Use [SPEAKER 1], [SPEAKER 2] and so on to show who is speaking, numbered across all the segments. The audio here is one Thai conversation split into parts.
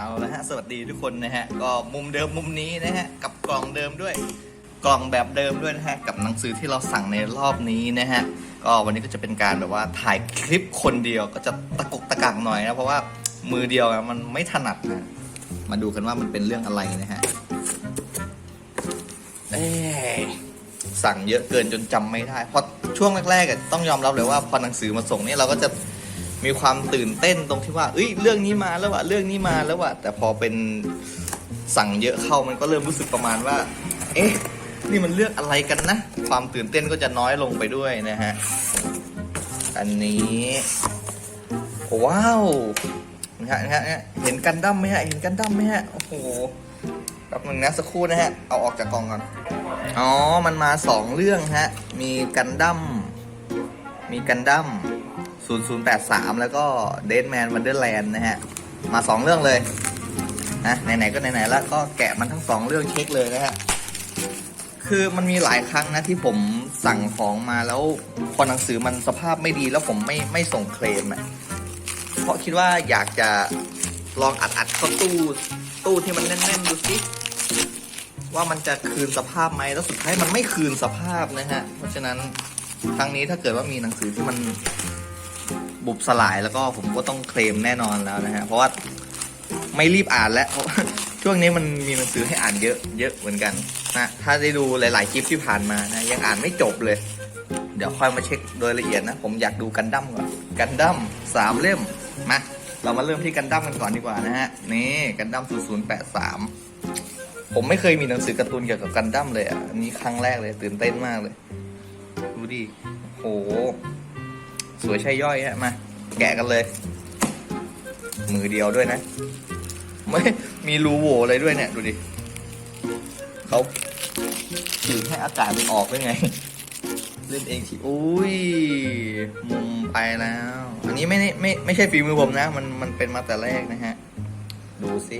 [SPEAKER 1] เอาละฮะสวัสดีทุกคนนะฮะก็มุมเดิมมุมนี้นะฮะกับกล่องเดิมด้วยกล่องแบบเดิมด้วยนะฮะกับหนังสือที่เราสั่งในรอบนี้นะฮะก็วันนี้ก็จะเป็นการแบบว่าถ่ายคลิปคนเดียวก็จะตะกุกตะกักหน่อยนะเพราะว่ามือเดียวมันไม่ถนัดนะมาดูกันว่ามันเป็นเรื่องอะไรนะฮะเอ้ยสั่งเยอะเกินจนจำไม่ได้เพราะช่วงแรกๆต้องยอมรับเลยว่าพอหนังสือมาส่งเนี่ยเราก็จะ มีความตื่นเต้นตรงที่ว่าเอ้ยเรื่องนี้มาแล้วว่ะเรื่องนี้มาแล้วว่ะแต่พอเป็นสั่งเยอะเข้ามันก็เริ่มรู้สึกประมาณว่า เอ๊ะนี่มันเรื่องอะไรกันนะ ความตื่นเต้นก็จะน้อยลงไปด้วยนะฮะ อันนี้ว้าวนะฮะนะฮะนะฮะเห็นกันดั้มไหมฮะเห็นกันดั้มไหมฮะโอ้โหแป๊บนึงนะสักครู่นะฮะเอาออกจากกล่องก่อนอ๋อมันมาสองเรื่องฮะมีกันดั้มมีกันดั้ม 0083 แล้วก็เดนแมนวันเดอร์แลนด์นะฮะ มาสองเรื่องเลยนะไหนๆก็ไหนๆแล้วก็แกะมันทั้งสองเรื่องเช็คเลยนะฮะ คือมันมีหลายครั้งนะที่ผมสั่งของมาแล้วพอหนังสือมันสภาพไม่ดีแล้วผมไม่ไม่ส่งเคลมอะเพราะคิดว่าอยากจะลองอัดอัดเข้าตู้ตู้ที่มันแน่นๆดูสิว่ามันจะคืนสภาพไหมแล้วสุดท้ายมันไม่คืนสภาพนะฮะ เพราะฉะนั้นครั้งนี้ถ้าเกิดว่ามีหนังสือที่มัน บุบสลายแล้วก็ผมก็ต้องเคลมแน่นอนแล้วนะฮะเพราะว่าไม่รีบอ่านแล้วเพราะช่วงนี้มันมีหนังสือให้อ่านเยอะเยอะเหมือนกันนะถ้าได้ดูหลาย ๆ คลิปที่ผ่านมานะยังอ่านไม่จบเลย เดี๋ยวค่อยมาเช็คโดยละเอียดนะ ผมอยากดูกันดั้มก่อนกันดั้มสามเล่มมาเรามาเริ่มที่กันดั้มกันก่อนดีกว่านะฮะนี่กันดั้ม0083 ผมไม่เคยมีหนังสือการ์ตูนเกี่ยวกับกันดั้มเลยอะอันนี้ครั้งแรกเลยตื่นเต้นมากเลย ดูดิโห สวยใช่ย่อยฮะมา แกะกันเลย มือเดียวด้วยนะ ไม่มีรูโหว่เลยด้วยเนี่ย ดูดิเขาฉีดให้อากาศมันออกได้ไง เล่นเองสิอุ้ย มุมไปแล้ว อันนี้ไม่ได้ไม่ไม่ใช่ฝีมือผมนะ มันมันเป็นมาแต่แรกนะฮะ ดูสิ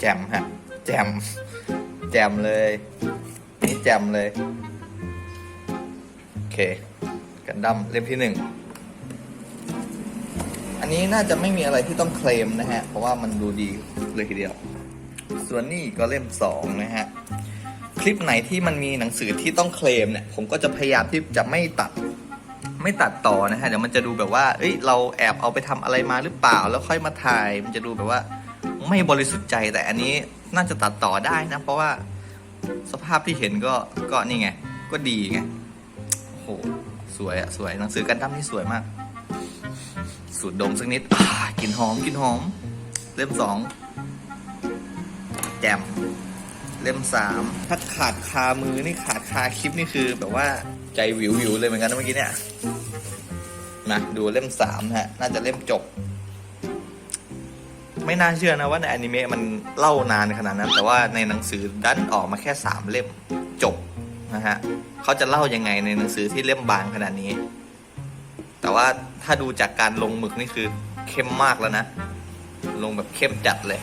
[SPEAKER 1] แจมฮะ แจม แจมเลยนี่แจมเลย โอเค กันดั้มเล่มที่หนึ่ง อันนี้น่าจะไม่มีอะไรที่ต้องเคลมนะฮะ เพราะว่ามันดูดีเลยทีเดียว ส่วนนี้ก็เล่มสองนะฮะ คลิปไหนที่มันมีหนังสือที่ต้องเคลมเนี่ย ผมก็จะพยายามที่จะไม่ตัดไม่ตัดต่อนะฮะ เดี๋ยวมันจะดูแบบว่า เอ้ย เราแอบเอาไปทำอะไรมาหรือเปล่า แล้วค่อยมาถ่าย มันจะดูแบบว่า ไม่บริสุทธิ์ใจแต่อันนี้น่าจะตัดต่อได้นะ เพราะว่าสภาพที่เห็นก็ก็นี่ไง ก็ดีไงโอ้โหสวยอะสวยหนังสือกันดั้มนี่สวยมาก สูดดมสักนิดกลิ่นหอมกลิ่นหอม เล่มสองแจมเล่มสามถ้าขาดคามือนี่ขาดคาคลิปนี่คือ แบบว่าใจวิววิวเลยเหมือนกันนะเมื่อกี้เนี่ยนะดูเล่มสามฮะ น่าจะเล่มจบ ไม่น่าเชื่อนะว่าในอนิเมะมันเล่านานขนาดนั้น แต่ว่าในหนังสือดันออกมาแค่สามเล่มจบนะฮะเขาจะเล่ายังไงในหนังสือที่เล่มบางขนาดนี้ แต่ว่าถ้าดูจากการลงหมึกนี่คือเข้มมากแล้วนะ ลงแบบเข้มจัดเลย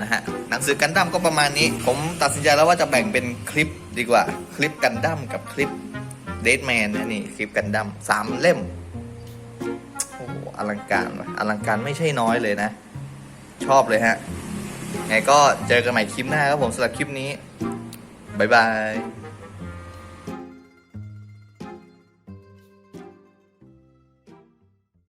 [SPEAKER 1] นะฮะหนังสือกันดั้มก็ประมาณนี้ ผมตัดสินใจแล้วว่าจะแบ่งเป็นคลิปดีกว่า คลิปกันดั้มกับคลิปเดทแมนนะนี่คลิปกันดั้มสามเล่ม อลังการว่ะอลังการไม่ใช่น้อยเลยนะ ชอบเลยฮะไงก็เจอกันใหม่คลิปหน้าครับผมสำหรับคลิปนี้ บ๊ายบาย